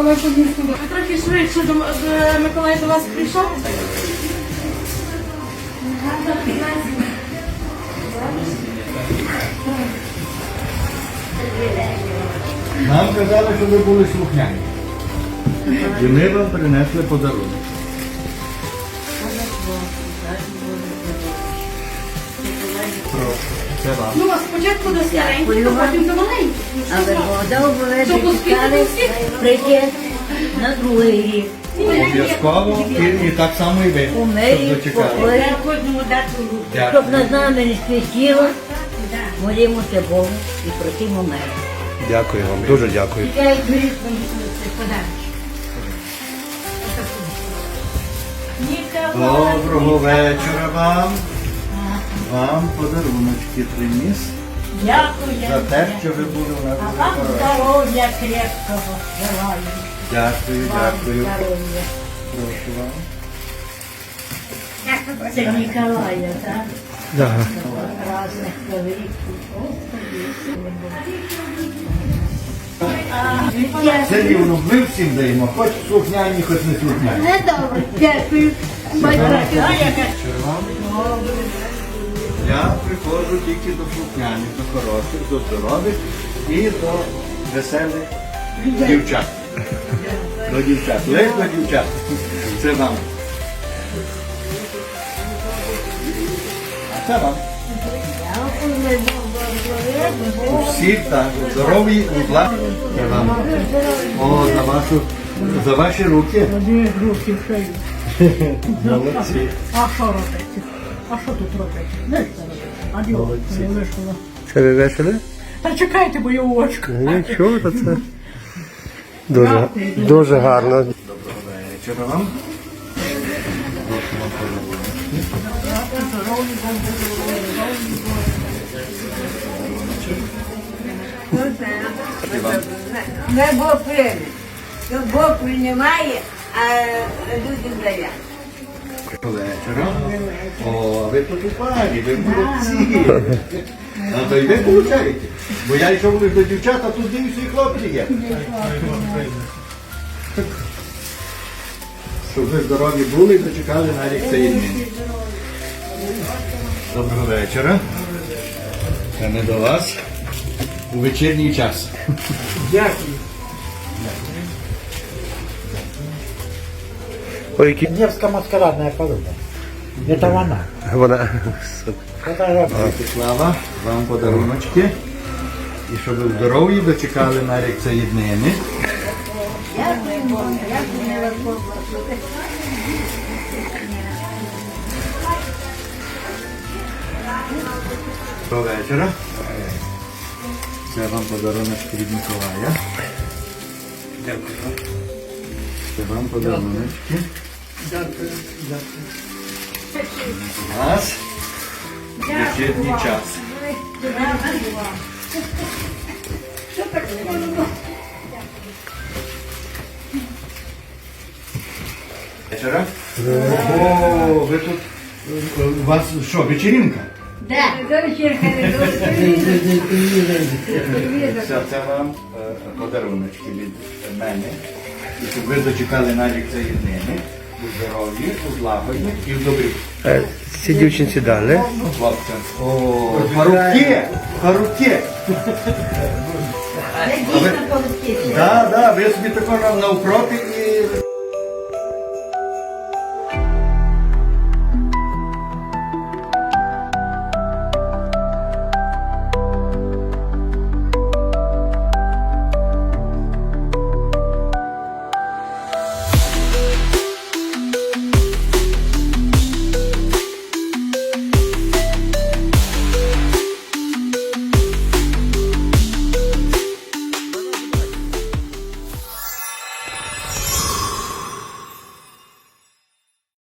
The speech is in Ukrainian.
Миколай Подільський. Ви трохи швидше до до- Миколай до вас прийшов. Нам казали, що ви були слухняні. І ми вам принесли подарунок. Прошу, Ну, а спочатку до стареньких, а потім до маленьких. Але вода пускайте прийти на другий рік. Обов'язково і, так само і ви. Щоб дочекали. щоб над нами не світіло. Молімося Богу і просимо миру. Дякую вам, дуже дякую. Доброго вечора вам. Вам подаруночки приніс Дякую. за те, що ви були у нас. А вам здоров'я крепкого желаю. Дякую, дякую. Здоров'я. Прошу вам. Це Ніколая, так? Да. Разних великих. Це рівно ми всім даємо, хоч слухняні, хоч не слухняні. Не добре. Дякую. Вам. Я приходжу тільки до слухняних, до хороших, до здорових і до веселих дівчат. До дівчат. Лише до дівчат. Це вам. А це вам. Всі так, здорові, удла. Це вам. О, за вашу, за ваші руки. Молодці. А що робити? А що тут робити? Не робити? Вийшло. Це ви веселі? Та чекайте, бо я очко. Нічого, то це дуже, дуже гарно. Доброго вечора вам. Вам. Не Бог прийме. Бог приймає, а люди здають. Вечора. О, ви парі, ви молодці. А то й ви получаєте. Бо я йшов до дівчат, а тут дивлюся і хлопці є. Щоб ви здорові були і дочекали на рік цей день. Доброго вечора. Це не до вас. У вечірній час. Ой, які Невская маскарадная подруга. Это она. вона. Фотография. Слава, вам подаруночки. І щоб ви здорові дочекали на рік цієї днини. Доброго вечора. Це вам подаруночки від Миколая. Дякую. Це вам подаруночки. Дякую. Дякую. Вас. Вечірній час. Вечора. О, ви тут. е, У вас що, вечеринка? Це, це вам е, подаруночки від мене. І щоб ви дочекали на рік цієї днини. У здоров'ї, у злагоді і в добрі. Ці дівчинці дали. Хлопцям. О, парубки! Парубки! Дійсно парубки. Да, да, ви собі також навпроти